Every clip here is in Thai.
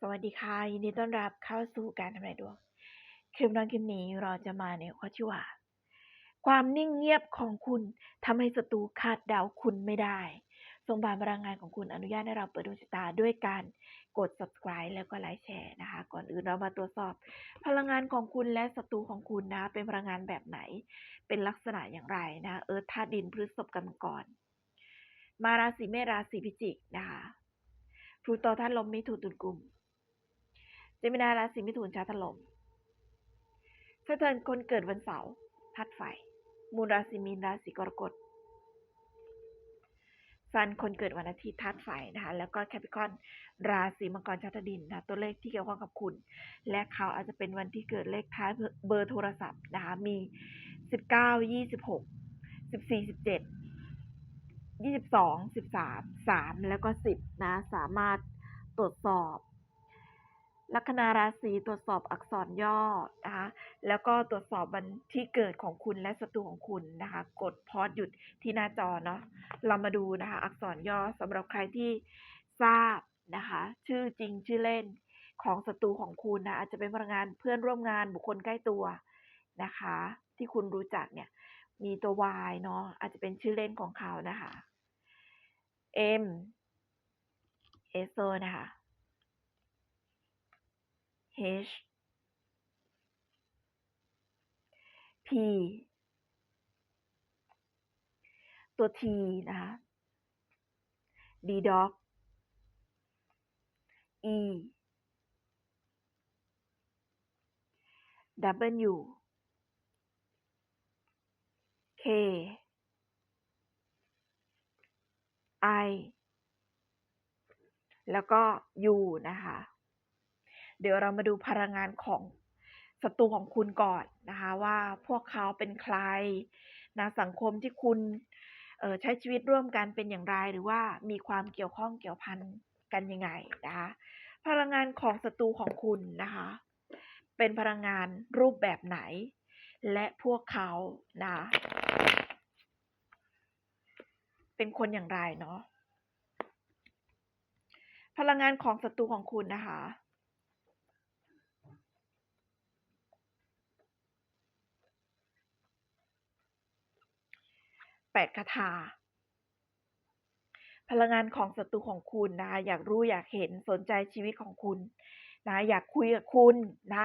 สวัสดีค่ะ ยินดีต้อนรับเข้าสู่การทำนายดวงคลิปนั้นคลิปนี้เราจะมาในข้อที่ว่า ความนิ่งเงียบของคุณทำให้ศัตรูคาดเดาคุณไม่ได้ส่งผ่านพลังงานของคุณอนุญาตให้เราเปิดดวงชะตาด้วยการกด subscribe แล้วก็ไลค์แชร์นะคะ ก่อนอื่นเรามาตรวจสอบ พลังงานของคุณและศัตรูของคุณนะ เป็นพลังงานแบบไหน เป็นลักษณะอย่างไรนะเอิร์ธาตุดินพฤษภกรรมกรมาราศีเมษราศีพิจิกนะคะพลูโตธาตุลมมิถุนตุลกุม เจมินาราศีมิถุนชาถล่มสเทินคนเกิดวันเสาร์ธาตุไฟ มูลราศีมีนราศีกรกฎซันคนเกิดวันอาทิตย์ธาตุไฟนะคะ แล้วก็แคปิคอนราศีมังกรชาตดินนะตัวเลขที่เกี่ยวข้องกับคุณ และเขาอาจจะเป็นวันที่เกิดเลขท้ายเบอร์โทรศัพท์นะคะ มีสิบเก้ายี่สิบหกสิบสี่สิบเจ็ดยี่สิบสองสิบสามสามแล้วก็สิบนะ สามารถตรวจสอบ ลัคนาราศีตรวจสอบอักษรย่อนะคะแล้วก็ตรวจสอบวันที่เกิดของคุณและศัตรูของคุณนะคะ กดพอดหยุดที่หน้าจอเนาะเรามาดูนะคะ อักษรย่อสำหรับใครที่ทราบนะคะ ชื่อจริงชื่อเล่นของศัตรูของคุณนะอาจจะเป็นพนักงานเพื่อนร่วมงานบุคคลใกล้ตัวนะคะ ที่คุณรู้จักเนี่ย มีตัว Y เนาะอาจจะเป็นชื่อเล่นของเขานะคะ M เอโซนะคะ H P ตัว T นะคะ D dog E W K I แล้วก็ U นะคะ เดี๋ยวเรามาดูพลังงานของศัตรูของคุณก่อนนะคะว่าพวกเขาเป็นใครนะสังคมที่คุณใช้ชีวิตร่วมกันเป็นอย่างไร หรือว่ามีความเกี่ยวข้องเกี่ยวพันกันยังไงนะคะพลังงานของศัตรูของคุณนะคะ เป็นพลังงานรูปแบบไหน และพวกเขานะเป็นคนอย่างไรเนาะพลังงานของศัตรูของคุณนะคะ แปดคาถา พลังงานของศัตรูของคุณนะคะอยากรู้อยากเห็นสนใจชีวิตของคุณนะอยากคุยกับคุณนะ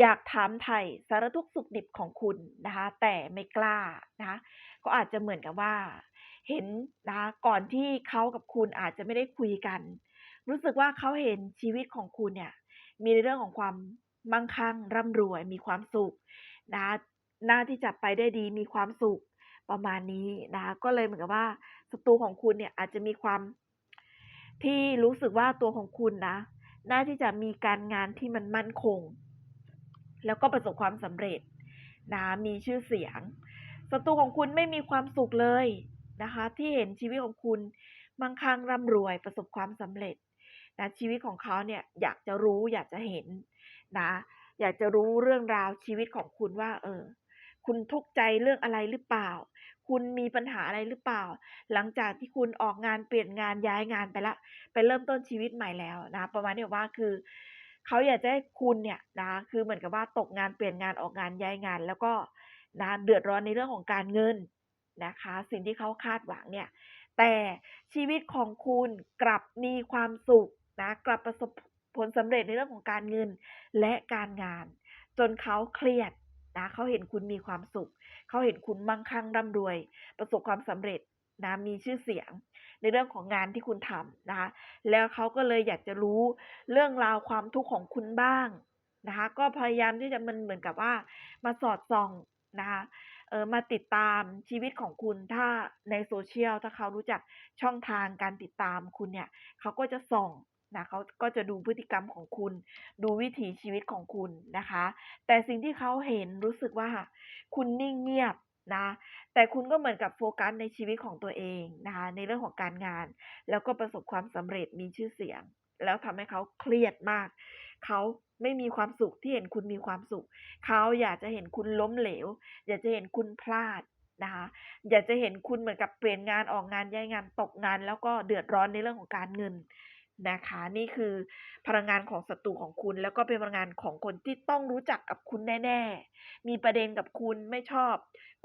อยากถามไถ่สารทุกสุขดิบของคุณนะคะแต่ไม่กล้านะก็อาจจะเหมือนกับว่า เห็นนะก่อนที่เขากับคุณอาจจะไม่ได้คุยกัน รู้สึกว่าเขาเห็นชีวิตของคุณเนี่ยมีในเรื่องของความมั่งคั่งร่ำรวยมีความสุขนะหน้าที่จะไปได้ดีมีความสุข ประมาณนี้นะก็เลยเหมือนกับว่าศัตรูของคุณเนี่ยอาจจะมีความที่รู้สึกว่าตัวของคุณนะ น่าที่จะมีการงานที่มันมั่นคง แล้วก็ประสบความสำเร็จนะมีชื่อเสียงศัตรูของคุณไม่มีความสุขเลยนะคะ ที่เห็นชีวิตของคุณมั่งคั่งร่ำรวยประสบความสำเร็จนะชีวิตของเขาเนี่ยอยากจะรู้อยากจะเห็นนะ อยากจะรู้เรื่องราวชีวิตของคุณว่า เออ คุณทุกข์ใจเรื่องอะไรหรือเปล่า คุณมีปัญหาอะไรหรือเปล่า หลังจากที่คุณออกงานเปลี่ยนงานย้ายงานไปละ ไปเริ่มต้นชีวิตใหม่แล้วนะ ประมาณนี้ว่าคือเขาอยากจะให้คุณเนี่ยนะ คือเหมือนกับว่าตกงานเปลี่ยนงานออกงานย้ายงาน แล้วก็นะเดือดร้อนในเรื่องของการเงินนะคะ สิ่งที่เขาคาดหวังเนี่ย แต่ชีวิตของคุณกลับมีความสุขนะ กลับประสบผลสำเร็จในเรื่องของการเงินและการงาน จนเขาเครียด นะเขาเห็นคุณมีความสุข เขาเห็นคุณมั่งคั่งร่ำรวย ประสบความสำเร็จนะมีชื่อเสียง ในเรื่องของงานที่คุณทำนะคะแล้วเขาก็เลยอยากจะรู้เรื่องราวความทุกข์ของคุณบ้างนะคะก็พยายามที่จะมันเหมือนกับว่ามาสอดส่องนะคะเออมาติดตามชีวิตของคุณถ้าในโซเชียลถ้าเขารู้จักช่องทางการติดตามคุณเนี่ยเขาก็จะส่อง นะเขาก็จะดูพฤติกรรมของคุณ ดูวิถีชีวิตของคุณนะคะ แต่สิ่งที่เขาเห็นรู้สึกว่า คุณนิ่งเงียบนะแต่คุณก็เหมือนกับโฟกัสในชีวิตของตัวเองนะคะในเรื่องของการงาน แล้วก็ประสบความสำเร็จมีชื่อเสียง แล้วทำให้เขาเครียดมาก เขาไม่มีความสุขที่เห็นคุณมีความสุข เขาอยากจะเห็นคุณล้มเหลว อยากจะเห็นคุณพลาดนะคะอยากจะเห็นคุณเหมือนกับเปลี่ยนงานออกงานย้ายงานตกงาน แล้วก็เดือดร้อนในเรื่องของการเงิน นะคะ นี่คือพลังงานของศัตรูของคุณ แล้วก็เป็นพลังงานของคนที่ต้องรู้จักกับคุณแน่ ๆ มีประเด็นกับคุณไม่ชอบ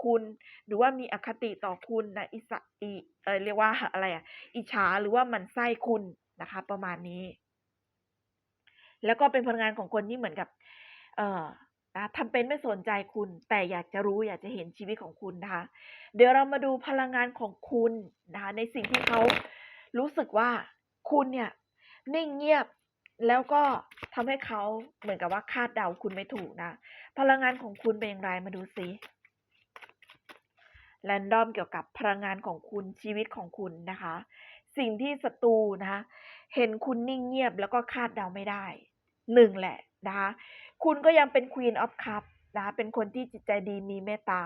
คุณหรือว่ามีอคติต่อคุณนะอิสะอีเออเรียกว่าอะไรอะอิจฉาหรือว่าหมันไส้คุณนะคะ ประมาณนี้ แล้วก็เป็นพลังงานของคนที่เหมือนกับ เอ่อนะทำเป็นไม่สนใจคุณ แต่อยากจะรู้อยากจะเห็นชีวิตของคุณนะคะ เดี๋ยวเรามาดูพลังงานของคุณนะคะในสิ่งที่เขารู้สึกว่าคุณเนี่ย นิ่งเงียบ แล้วก็ทำให้เขาเหมือนกับว่าคาดเดาคุณไม่ถูกนะ พลังงานของคุณเป็นอย่างไรมาดูสิแรนดอมเกี่ยวกับพลังงานของคุณชีวิตของคุณนะคะ สิ่งที่ศัตรูนะคะเห็นคุณนิ่งเงียบแล้วก็คาดเดาไม่ได้หนึ่งแหละนะคะคุณก็ยังเป็น Queen of Cup นะคะเป็นคนที่จิตใจดีมีเมตตา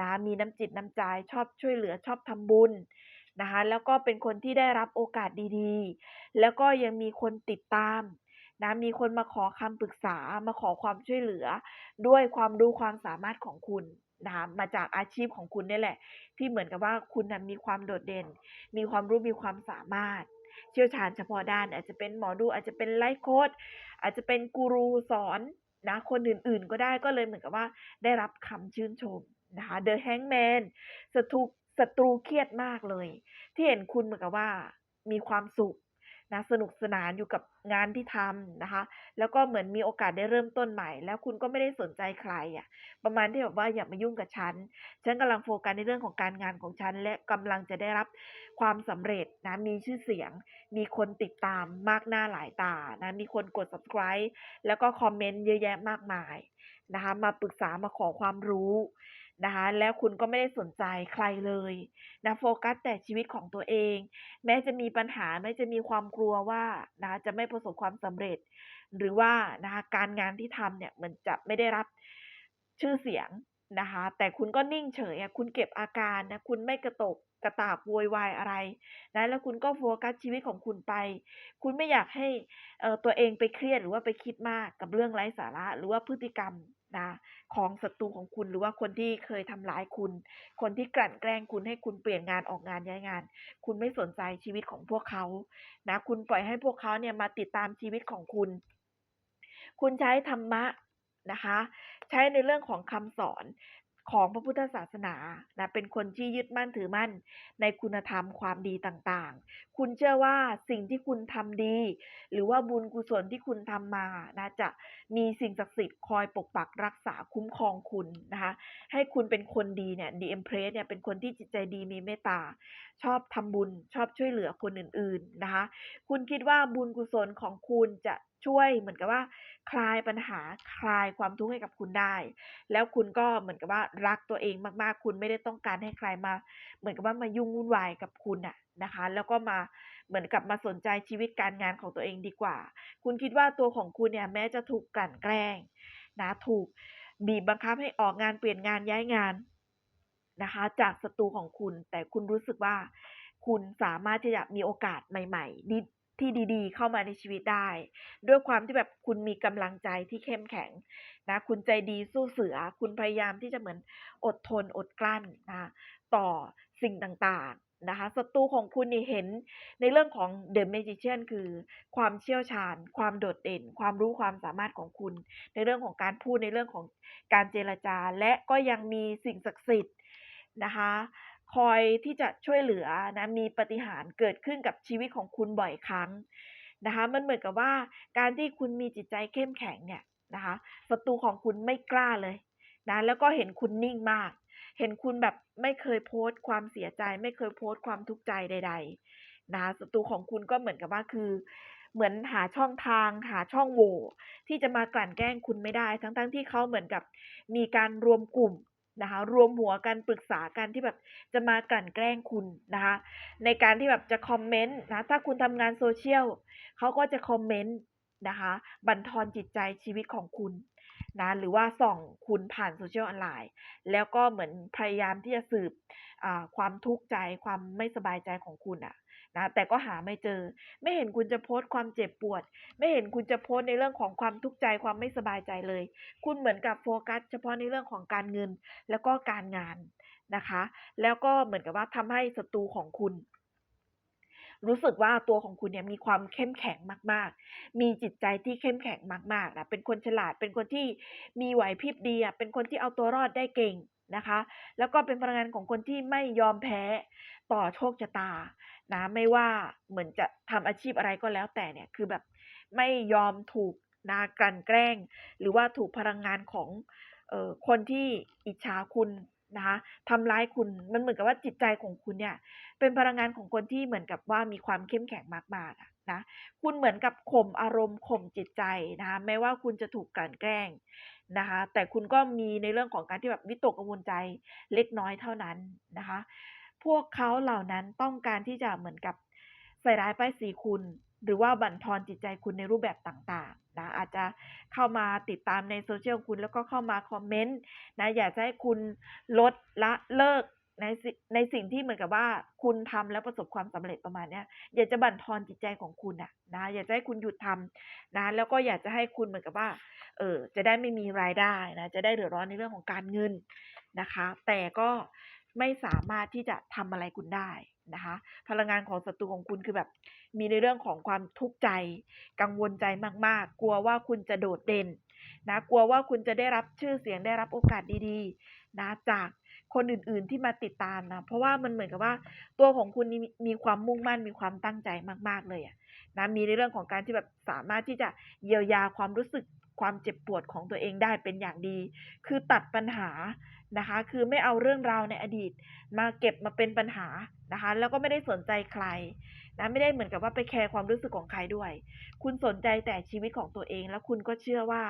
นะมีน้ำจิตน้ำใจชอบช่วยเหลือชอบทำบุญ นะคะแล้วก็เป็นคนที่ได้รับโอกาสดีๆ แล้วก็ยังมีคนติดตามนะมีคนมาขอคำปรึกษามาขอความช่วยเหลือ ด้วยความรู้ความสามารถของคุณนะคะมาจากอาชีพของคุณนี่แหละ ที่เหมือนกับว่าคุณนะมีความโดดเด่น มีความรู้มีความสามารถ เชี่ยวชาญเฉพาะด้าน อาจจะเป็นหมอดูอาจจะเป็นไลฟ์โค้ดอาจจะเป็นกูรูสอนนะคนอื่นๆก็ได้ก็เลยเหมือนกับว่าได้รับคำชื่นชมนะคะ The Hangman ศัตรู ศัตรูเครียดมากเลย ที่เห็นคุณเหมือนกับว่ามีความสุขนะสนุกสนานอยู่กับงานที่ทำนะคะ แล้วก็เหมือนมีโอกาสได้เริ่มต้นใหม่ แล้วคุณก็ไม่ได้สนใจใครอะ่ะ ประมาณที่แบบว่าอย่ามายุ่งกับฉัน ฉันกำลังโฟกัสในเรื่องของการงานของฉัน และกำลังจะได้รับความสำเร็จนะ มีชื่อเสียง มีคนติดตามมากหน้าหลายตานะ มีคนกด subscribe แล้วก็คอมเมนต์เยอะแยะมากมายนะคะ มาปรึกษามาขอความรู้ นะคะแล้วคุณก็ไม่ได้สนใจใครเลยนะโฟกัสแต่ชีวิตของตัวเอง แม้จะมีปัญหาแม้จะมีความกลัวว่านะจะไม่ประสบความสำเร็จ หรือว่านะคะการงานที่ทำเนี่ยมันจะไม่ได้รับชื่อเสียงนะคะแต่คุณก็นิ่งเฉยคุณเก็บอาการนะคุณไม่กระตกกระตากโวยวายอะไรนะแล้วคุณก็โฟกัสชีวิตของคุณไป คุณไม่อยากให้ตัวเองไปเครียดหรือว่าไปคิดมากกับเรื่องไร้สาระ หรือว่าพฤติกรรม นะของศัตรูของคุณหรือว่าคนที่เคยทำร้ายคุณ คนที่กลั่นแกล้งคุณให้คุณเปลี่ยนงานออกงานย้ายงาน คุณไม่สนใจชีวิตของพวกเขานะคุณปล่อยให้พวกเขาเนี่ยมาติดตามชีวิตของคุณ คุณใช้ธรรมะนะคะ ใช้ในเรื่องของคำสอน ของพระพุทธศาสนานะเป็นคนที่ยึดมั่นถือมั่นในคุณธรรมความดีต่างๆ คุณเชื่อว่าสิ่งที่คุณทำดี หรือว่าบุญกุศลที่คุณทำมานะจะมีสิ่งศักดิ์สิทธิ์คอยปกปักรักษาคุ้มครองคุณนะคะให้คุณเป็นคนดีเนี่ยดีเอ็มเพรสเนี่ยเป็นคนที่จิตใจดีมีเมตตา ชอบทำบุญชอบช่วยเหลือคนอื่นๆนะคะคุณคิดว่าบุญกุศลของคุณจะ ช่วยเหมือนกับว่า คลายปัญหาคลายความทุกข์ให้กับคุณได้ แล้วคุณก็เหมือนกับว่ารักตัวเองมากๆ คุณไม่ได้ต้องการให้ใครมา เหมือนกับว่ามายุ่งวุ่นวายกับคุณอะนะคะ แล้วก็มาเหมือนกับมาสนใจชีวิตการงานของตัวเองดีกว่า คุณคิดว่าตัวของคุณเนี่ยแม้จะถูกกลั่นแกล้งนะถูกบีบบังคับให้ออกงานเปลี่ยนงานย้ายงานนะคะ จากศัตรูของคุณแต่คุณรู้สึกว่าคุณสามารถที่จะมีโอกาสใหม่ ๆ ที่ดีๆ เข้ามาในชีวิตได้ ด้วยความที่แบบคุณมีกำลังใจที่เข้มแข็งนะคุณใจดีสู้เสือ คุณพยายามที่จะเหมือนอดทนอดกลั้นนะต่อสิ่งต่างๆนะคะศัตรูของคุณนี่เห็นในเรื่องของ The Magician คือความเชี่ยวชาญ ความโดดเด่น ความรู้ความสามารถของคุณ ในเรื่องของการพูดในเรื่องของการเจรจา และก็ยังมีสิ่งศักดิ์สิทธิ์นะคะ คอยที่จะช่วยเหลือนะมีปฏิหารเกิดขึ้นกับชีวิตของคุณบ่อยครั้งนะคะมันเหมือนกับว่าการที่คุณมีจิตใจเข้มแข็งเนี่ยนะคะศัตรูของคุณไม่กล้าเลยนะแล้วก็เห็นคุณนิ่งมาก เห็นคุณแบบไม่เคยโพสต์ความเสียใจ ไม่เคยโพสต์ความทุกข์ใจใด ๆ นะศัตรูของคุณก็เหมือนกับว่าคือ เหมือนหาช่องทาง หาช่องโหว่ที่จะมากลั่นแกล้งคุณไม่ได้ ทั้งๆทที่เขาเหมือนกับมีการรวมกลุ่ม นะคะรวมหัวกันปรึกษากันที่แบบจะมากลั่นแกล้งคุณนะคะในการที่แบบจะคอมเมนต์นะถ้าคุณทำงานโซเชียลเขาก็จะคอมเมนต์นะคะบันทอนจิตใจชีวิตของคุณนะหรือว่าส่องคุณผ่านโซเชียลออนไลน์ แล้วก็เหมือนพยายามที่จะสืบความทุกข์ใจความไม่สบายใจของคุณอะ นะแต่ก็หาไม่เจอ ไม่เห็นคุณจะโพสต์ความเจ็บปวด ไม่เห็นคุณจะโพสต์ในเรื่องของความทุกข์ใจความไม่สบายใจเลย คุณเหมือนกับโฟกัส เฉพาะในเรื่องของการเงินแล้วก็การงานนะคะ แล้วก็เหมือนกับว่าทำให้ศัตรูของคุณ รู้สึกว่าตัวของคุณเนี่ยมีความเข้มแข็งมาก ๆ มีจิตใจที่เข้มแข็งมากๆนะเป็นคนฉลาดเป็นคนที่มีไหวพริบดีอะเป็นคนที่เอาตัวรอดได้เก่งนะคะ แล้วก็เป็นพลังงานของคนที่ไม่ยอมแพ้ ต่อโชคชะตานะไม่ว่าเหมือนจะทำอาชีพอะไรก็แล้วแต่เนี่ยคือแบบไม่ยอมถูกนะกลั่นแกล้ง หรือว่าถูกพลังงานของเอ่อคนที่อิจฉาคุณนะคะทำร้ายคุณมันเหมือนกับว่าจิตใจของคุณเนี่ย เป็นพลังงานของคนที่เหมือนกับว่ามีความเข้มแข็งมากๆอะนะคุณเหมือนกับข่มอารมณ์ข่มจิตใจนะคะแม้ว่าคุณจะถูกกลั่นแกล้งนะคะแต่คุณก็มีในเรื่องของการที่แบบวิตกกังวลใจเล็กน้อยเท่านั้นนะคะ พวกเขาเหล่านั้นต้องการที่จะเหมือนกับใส่ร้ายป้ายสีคุณ หรือว่าบั่นทอนจิตใจคุณในรูปแบบต่างๆนะอาจจะเข้ามาติดตามใน social ของคุณแล้วก็เข้ามาคอมเมนต์นะอยากจะให้คุณลดละเลิกในสิในสิ่งที่เหมือนกับว่าคุณทำแล้วประสบความสำเร็จประมาณเนี้ยอยากจะบั่นทอนจิตใจของคุณนะนะ อยากจะให้คุณหยุดทำนะ แล้วก็อยากจะให้คุณเหมือนกับว่า เออจะได้ไม่มีรายได้นะ จะได้เดือดร้อนในเรื่องของการเงินนะคะ แต่ก็ ไม่สามารถที่จะทำอะไรคุณได้นะคะ พลังงานของศัตรูของคุณคือแบบ มีในเรื่องของความทุกข์ใจ กังวลใจมาก ๆ กลัวว่าคุณจะโดดเด่นนะกลัวว่าคุณจะได้รับชื่อเสียงได้รับโอกาสดีๆ นะจากคนอื่นๆที่มาติดตามนะ เพราะว่ามันเหมือนกับว่าตัวของคุณนี่มีมีความมุ่งมั่นมีความตั้งใจมาก ๆ เลยอะนะมีในเรื่องของการที่แบบสามารถที่จะเยียวยาความรู้สึกความเจ็บปวดของตัวเองได้เป็นอย่างดี คือตัดปัญหา นะคะ คือไม่เอาเรื่องราวในอดีต มาเก็บมาเป็นปัญหานะคะ แล้วก็ไม่ได้สนใจใครนะไม่ได้เหมือนกับว่าไปแคร์ความรู้สึกของใครด้วย คุณสนใจแต่ชีวิตของตัวเอง แล้วคุณก็เชื่อว่า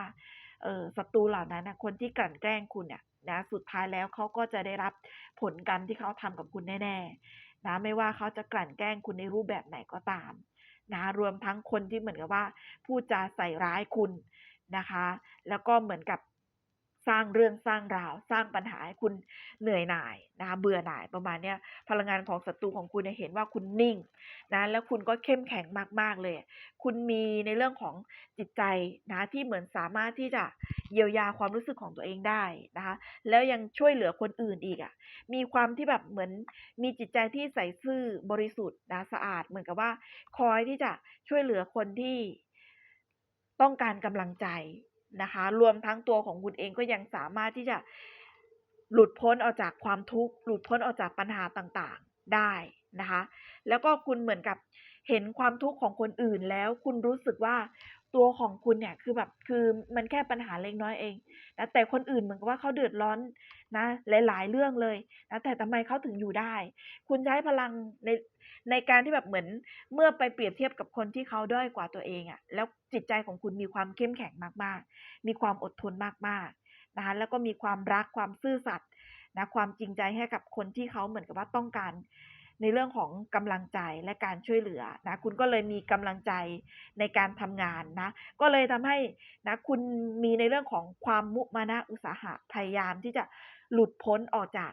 เออศัตรูเหล่านั้นนะคนที่กลั่นแกล้งคุณเนี่ยนะสุดท้ายแล้วเขาก็จะได้รับผลกรรมที่เขาทำกับคุณแน่ๆนะไม่ว่าเขาจะกลั่นแกล้งคุณในรูปแบบไหนก็ตามนะรวมทั้งคนที่เหมือนกับว่าพูดจาใส่ร้ายคุณนะคะ แล้วก็เหมือนกับ สร้างเรื่องสร้างราว สร้างปัญหาให้คุณเหนื่อยหน่ายนะคะเบื่อหน่ายประมาณเนี้ยพลังงานของศัตรูของคุณเนี่ยเห็นว่าคุณนิ่งนะแล้วคุณก็เข้มแข็งมากๆเลย คุณมีในเรื่องของจิตใจนะที่เหมือนสามารถที่จะเยียวยาความรู้สึกของตัวเองได้นะคะแล้วยังช่วยเหลือคนอื่นอีกอะมีความที่แบบเหมือนมีจิตใจที่ใสซื่อบริสุทธิ์นะสะอาดเหมือนกับว่า คอยที่จะช่วยเหลือคนที่ต้องการกำลังใจ นะคะ รวมทั้งตัวของคุณเองก็ยังสามารถที่จะหลุดพ้นออกจากความทุกข์ หลุดพ้นออกจากปัญหาต่างๆได้นะคะ แล้วก็คุณเหมือนกับเห็นความทุกข์ของคนอื่นแล้ว คุณรู้สึกว่าตัวของคุณเนี่ยคือแบบคือมันแค่ปัญหาเล็กน้อยเองนะแต่คนอื่นเหมือนกับว่าเขาเดือดร้อน นะหลาย ๆ เรื่องเลยนะแต่ทำไมเขาถึงอยู่ได้ คุณใช้พลังในในการที่แบบเหมือนเมื่อไปเปรียบเทียบกับคนที่เขาด้อยกว่าตัวเองอะแล้วจิตใจของคุณมีความเข้มแข็งมาก ๆ มีความอดทนมาก ๆ นะคะแล้วก็มีความรักความซื่อสัตย์นะความจริงใจให้กับคนที่เขาเหมือนกับว่าต้องการในเรื่องของกำลังใจและการช่วยเหลือนะคุณก็เลยมีกำลังใจในการทำงานนะก็เลยทำให้นะคุณมีในเรื่องของความมุมานะอุตสาหะพยายามที่จะ หลุดพ้นออกจาก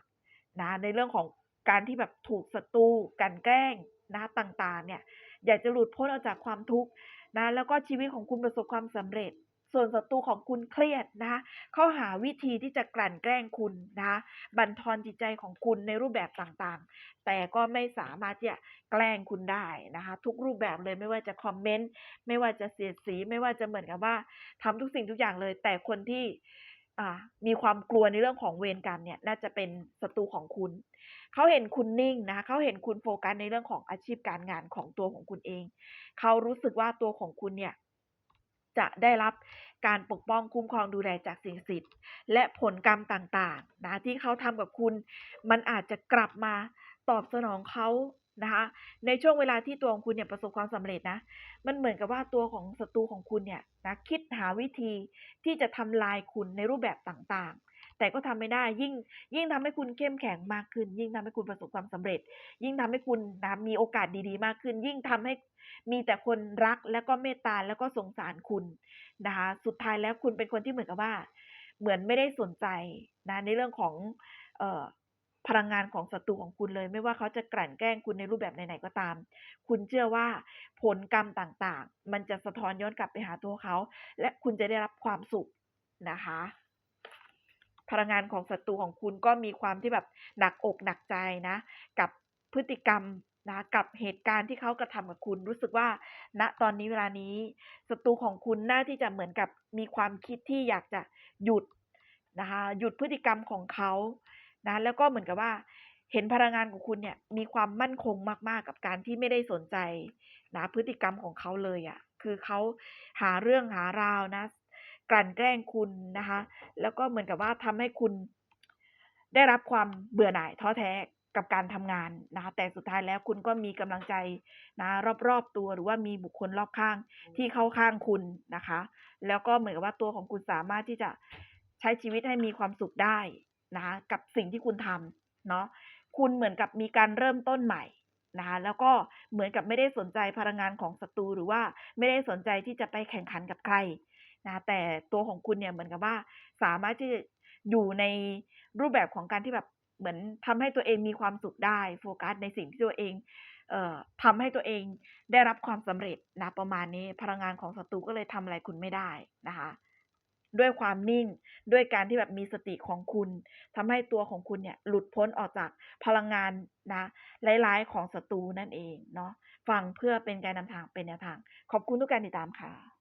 นะในเรื่องของการที่แบบถูกศัตรูกันแกล้งนะต่างๆ เนี่ยอยากจะหลุดพ้นออกจากความทุกข์นะแล้วก็ชีวิตของคุณประสบความสำเร็จ ส่วนศัตรูของคุณเครียดนะเขาหาวิธีที่จะกลั่นแกล้งคุณนะบั่นทอนจิตใจของคุณในรูปแบบต่างๆ แต่ก็ไม่สามารถที่จะแกล้งคุณได้นะคะทุกรูปแบบเลยไม่ว่าจะคอมเมนต์ไม่ว่าจะเสียดสี ไม่ว่าจะเหมือนกับว่าทำทุกสิ่งทุกอย่างเลย แต่คนที่ อ่า มีความกลัวในเรื่องของเวรกรรมเนี่ย น่าจะเป็นศัตรูของคุณ เขาเห็นคุณนิ่งนะคะเขาเห็นคุณโฟกัสในเรื่องของอาชีพการงานของตัวของคุณเอง เขารู้สึกว่าตัวของคุณเนี่ย จะได้รับการปกป้องคุ้มครองดูแลจากสิ่งศักดิ์สิทธิ์ และผลกรรมต่าง ๆ นะที่เขาทำกับคุณ มันอาจจะกลับมาตอบสนองเขา นะคะในช่วงเวลาที่ตัวของคุณเนี่ยประสบความสำเร็จนะ มันเหมือนกับว่าตัวของศัตรูของคุณเนี่ยนะคิดหาวิธีที่จะทำลายคุณในรูปแบบต่างๆ แต่ก็ทำไม่ได้ยิ่งยิ่งทำให้คุณเข้มแข็งมากขึ้น ยิ่งทำให้คุณประสบความสำเร็จ ยิ่งทำให้คุณนะมีโอกาสดีๆ มากขึ้น ยิ่งทำให้มีแต่คนรักแล้วก็เมตตาแล้วก็สงสารคุณนะคะสุดท้ายแล้วคุณเป็นคนที่เหมือนกับว่า เหมือนไม่ได้สนใจนะในเรื่องของเอ่อ พลังงานของศัตรูของคุณเลย ไม่ว่าเขาจะกลั่นแกล้งคุณในรูปแบบไหนๆก็ตาม คุณเชื่อว่าผลกรรมต่างๆ มันจะสะท้อนย้อนกลับไปหาตัวเขา และคุณจะได้รับความสุขนะคะ พลังงานของศัตรูของคุณก็มีความที่แบบหนักอกหนักใจนะ กับพฤติกรรมนะคะกับเหตุการณ์ที่เขากระทำกับคุณรู้สึกว่าณตอนนี้เวลานี้ศัตรูของคุณน่าที่จะเหมือนกับมีความคิดที่อยากจะหยุดนะคะหยุดพฤติกรรมของเขา นะแล้วก็เหมือนกับว่า เห็นพลังงานของคุณเนี่ยมีความมั่นคงมากๆ กับการที่ไม่ได้สนใจนะพฤติกรรมของเขาเลยอะคือเขาหาเรื่องหาราวนะ กลั่นแกล้งคุณนะคะ แล้วก็เหมือนกับว่าทำให้คุณ ได้รับความเบื่อหน่ายท้อแท้กับการทำงานนะคะแต่สุดท้ายแล้วคุณก็มีกำลังใจนะรอบๆตัวหรือว่ามีบุคคลรอบข้างที่เข้าข้างคุณนะคะ แล้วก็เหมือนกับว่าตัวของคุณสามารถที่จะใช้ชีวิตให้มีความสุขได้ นะคะกับสิ่งที่คุณทำเนาะคุณเหมือนกับมีการเริ่มต้นใหม่นะคะแล้วก็เหมือนกับไม่ได้สนใจพลังงานของศัตรูหรือว่าไม่ได้สนใจที่จะไปแข่งขันกับใครนะแต่ตัวของคุณเนี่ยเหมือนกับว่า สามารถที่จะอยู่ในรูปแบบของการที่แบบเหมือนทำให้ตัวเองมีความสุขได้โฟกัสในสิ่งที่ตัวเองเอ่อทำให้ตัวเองได้รับความสำเร็จนะประมาณนี้พลังงานของศัตรูก็เลยทำอะไรคุณไม่ได้นะคะ ด้วยความนิ่ง ด้วยการที่แบบมีสติของคุณทำให้ตัวของคุณเนี่ยหลุดพ้นออกจากพลังงานนะร้ายๆของศัตรูนั่นเองเนาะฟังเพื่อเป็นการนำทางเป็นแนวทาง ขอบคุณทุกการติดตามค่ะ